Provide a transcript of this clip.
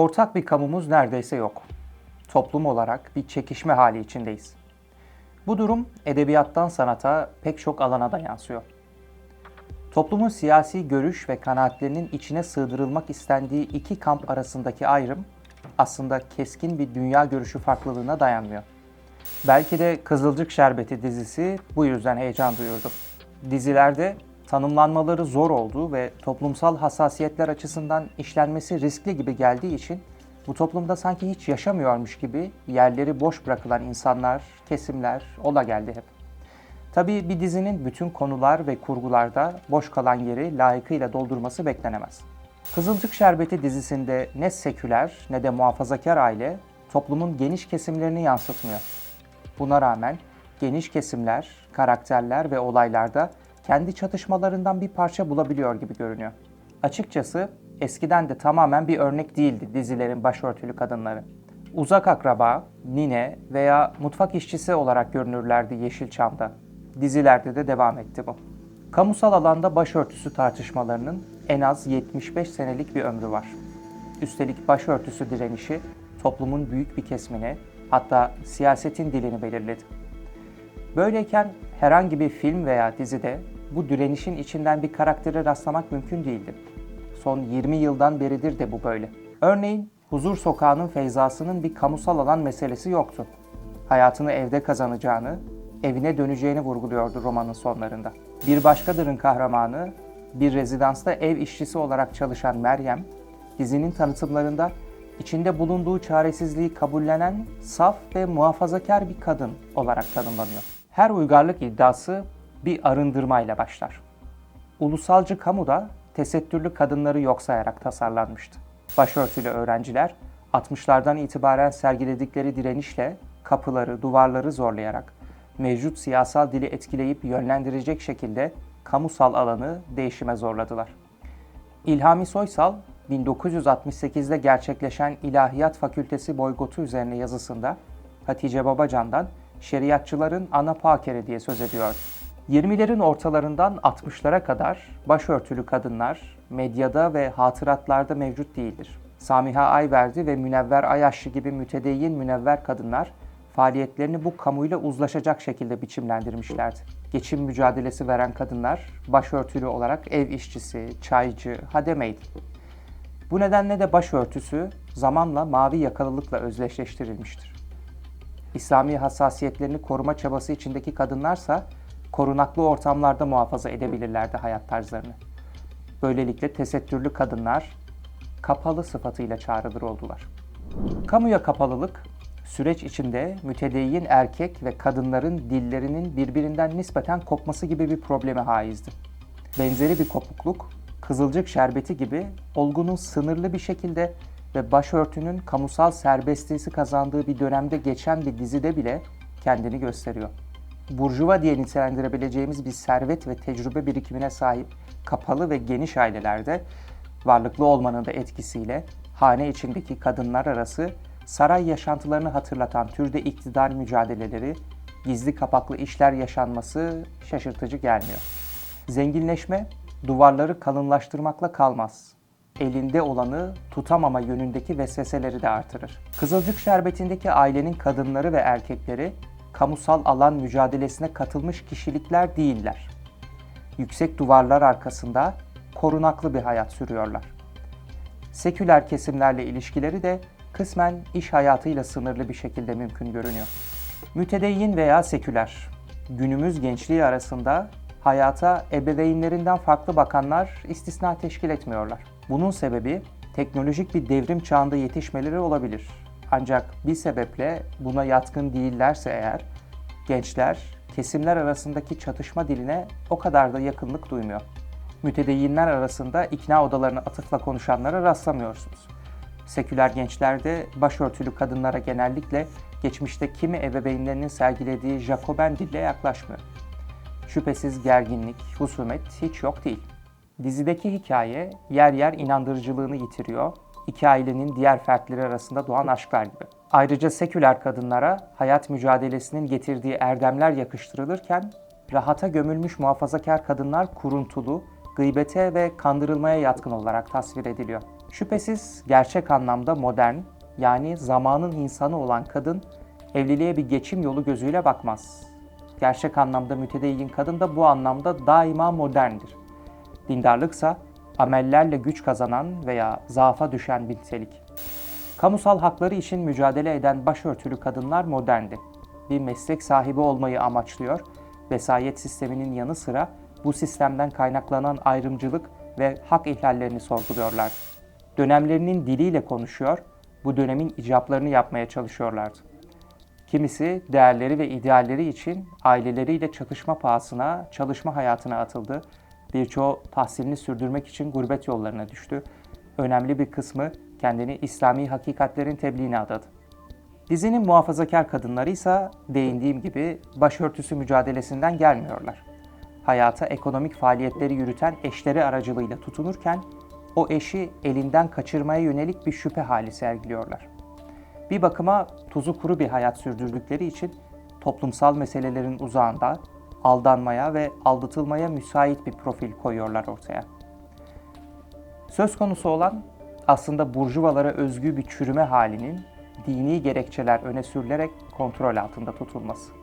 Ortak bir kamumuz neredeyse yok. Toplum olarak bir çekişme hali içindeyiz. Bu durum edebiyattan sanata pek çok alana da yansıyor. Toplumun siyasi görüş ve kanaatlerinin içine sığdırılmak istendiği iki kamp arasındaki ayrım aslında keskin bir dünya görüşü farklılığına dayanmıyor. Belki de Kızılcık Şerbeti dizisi bu yüzden heyecan duyurdu. Dizilerde tanımlanmaları zor olduğu ve toplumsal hassasiyetler açısından işlenmesi riskli gibi geldiği için bu toplumda sanki hiç yaşamıyormuş gibi yerleri boş bırakılan insanlar, kesimler ola geldi hep. Tabii bir dizinin bütün konular ve kurgularda boş kalan yeri layıkıyla doldurması beklenemez. Kızılcık Şerbeti dizisinde ne seküler ne de muhafazakar aile toplumun geniş kesimlerini yansıtmıyor. Buna rağmen geniş kesimler, karakterler ve olaylarda kendi çatışmalarından bir parça bulabiliyor gibi görünüyor. Açıkçası eskiden de tamamen bir örnek değildi dizilerin başörtülü kadınları. Uzak akraba, nine veya mutfak işçisi olarak görünürlerdi Yeşilçam'da. Dizilerde de devam etti bu. Kamusal alanda başörtüsü tartışmalarının en az 75 senelik bir ömrü var. Üstelik başörtüsü direnişi toplumun büyük bir kesmini, hatta siyasetin dilini belirledi. Böyleyken herhangi bir film veya dizide bu direnişin içinden bir karaktere rastlamak mümkün değildi. Son 20 yıldan beridir de bu böyle. Örneğin Huzur Sokağı'nın Feyza'sının bir kamusal alan meselesi yoktu. Hayatını evde kazanacağını, evine döneceğini vurguluyordu romanın sonlarında. Bir başkadırın kahramanı, bir rezidansta ev işçisi olarak çalışan Meryem, dizinin tanıtımlarında içinde bulunduğu çaresizliği kabullenen saf ve muhafazakar bir kadın olarak tanımlanıyor. Her uygarlık iddiası bir arındırmayla başlar. Ulusalcı kamu da tesettürlü kadınları yok sayarak tasarlanmıştı. Başörtülü öğrenciler 60'lardan itibaren sergiledikleri direnişle kapıları, duvarları zorlayarak mevcut siyasal dili etkileyip yönlendirecek şekilde kamusal alanı değişime zorladılar. İlhami Soysal 1968'de gerçekleşen İlahiyat Fakültesi boygotu üzerine yazısında Hatice Babacan'dan şeriatçıların ana pakeri diye söz ediyor. 20'lerin ortalarından 60'lara kadar başörtülü kadınlar medyada ve hatıratlarda mevcut değildir. Samiha Ayverdi ve Münevver Ayaşlı gibi mütedeyyin münevver kadınlar faaliyetlerini bu kamuyla uzlaşacak şekilde biçimlendirmişlerdi. Geçim mücadelesi veren kadınlar başörtülü olarak ev işçisi, çaycı, hademeydi. Bu nedenle de başörtüsü zamanla mavi yakalılıkla özdeşleştirilmiştir. İslami hassasiyetlerini koruma çabası içindeki kadınlarsa korunaklı ortamlarda muhafaza edebilirlerdi hayat tarzlarını. Böylelikle tesettürlü kadınlar kapalı sıfatıyla çağrılır oldular. Kamuya kapalılık, süreç içinde mütedeyyin erkek ve kadınların dillerinin birbirinden nispeten kopması gibi bir probleme haizdi. Benzeri bir kopukluk, Kızılcık Şerbeti gibi olgunun sınırlı bir şekilde ve başörtünün kamusal serbestliği kazandığı bir dönemde geçen bir dizide bile kendini gösteriyor. Burjuva diye nitelendirebileceğimiz bir servet ve tecrübe birikimine sahip kapalı ve geniş ailelerde varlıklı olmanın da etkisiyle hane içindeki kadınlar arası saray yaşantılarını hatırlatan türde iktidar mücadeleleri, gizli kapaklı işler yaşanması şaşırtıcı gelmiyor. Zenginleşme duvarları kalınlaştırmakla kalmaz. Elinde olanı tutamama yönündeki vesveseleri de artırır. Kızılcık Şerbeti'ndeki ailenin kadınları ve erkekleri kamusal alan mücadelesine katılmış kişilikler değiller. Yüksek duvarlar arkasında korunaklı bir hayat sürüyorlar. Seküler kesimlerle ilişkileri de kısmen iş hayatıyla sınırlı bir şekilde mümkün görünüyor. Mütedeyyin veya seküler, günümüz gençliği arasında hayata ebeveynlerinden farklı bakanlar istisna teşkil etmiyorlar. Bunun sebebi teknolojik bir devrim çağında yetişmeleri olabilir. Ancak bir sebeple buna yatkın değillerse eğer gençler kesimler arasındaki çatışma diline o kadar da yakınlık duymuyor. Mütedeyyinler arasında ikna odalarını atıfla konuşanlara rastlamıyorsunuz. Seküler gençlerde başörtülü kadınlara genellikle geçmişte kimi ebeveynlerinin sergilediği Jacoben dille yaklaşmıyor. Şüphesiz gerginlik, husumet hiç yok değil. Dizideki hikaye yer yer inandırıcılığını yitiriyor. İki ailenin diğer fertleri arasında doğan aşklar gibi. Ayrıca seküler kadınlara hayat mücadelesinin getirdiği erdemler yakıştırılırken rahata gömülmüş muhafazakar kadınlar kuruntulu, gıybete ve kandırılmaya yatkın olarak tasvir ediliyor. Şüphesiz gerçek anlamda modern, yani zamanın insanı olan kadın evliliğe bir geçim yolu gözüyle bakmaz. Gerçek anlamda mütedeyyin kadın da bu anlamda daima moderndir. Dindarlıksa amellerle güç kazanan veya zaafa düşen bir nitelik. Kamusal hakları için mücadele eden başörtülü kadınlar moderndi. Bir meslek sahibi olmayı amaçlıyor, vesayet sisteminin yanı sıra bu sistemden kaynaklanan ayrımcılık ve hak ihlallerini sorguluyorlar. Dönemlerinin diliyle konuşuyor, bu dönemin icaplarını yapmaya çalışıyorlardı. Kimisi değerleri ve idealleri için aileleriyle çatışma pahasına, çalışma hayatına atıldı. Birçoğu tahsilini sürdürmek için gurbet yollarına düştü. Önemli bir kısmı kendini İslami hakikatlerin tebliğine adadı. Dizinin muhafazakar kadınları ise değindiğim gibi başörtüsü mücadelesinden gelmiyorlar. Hayata ekonomik faaliyetleri yürüten eşleri aracılığıyla tutunurken o eşi elinden kaçırmaya yönelik bir şüphe hali sergiliyorlar. Bir bakıma tuzu kuru bir hayat sürdürdükleri için toplumsal meselelerin uzağında aldanmaya ve aldatılmaya müsait bir profil koyuyorlar ortaya. Söz konusu olan aslında burjuvalara özgü bir çürüme halinin dini gerekçeler öne sürülerek kontrol altında tutulması.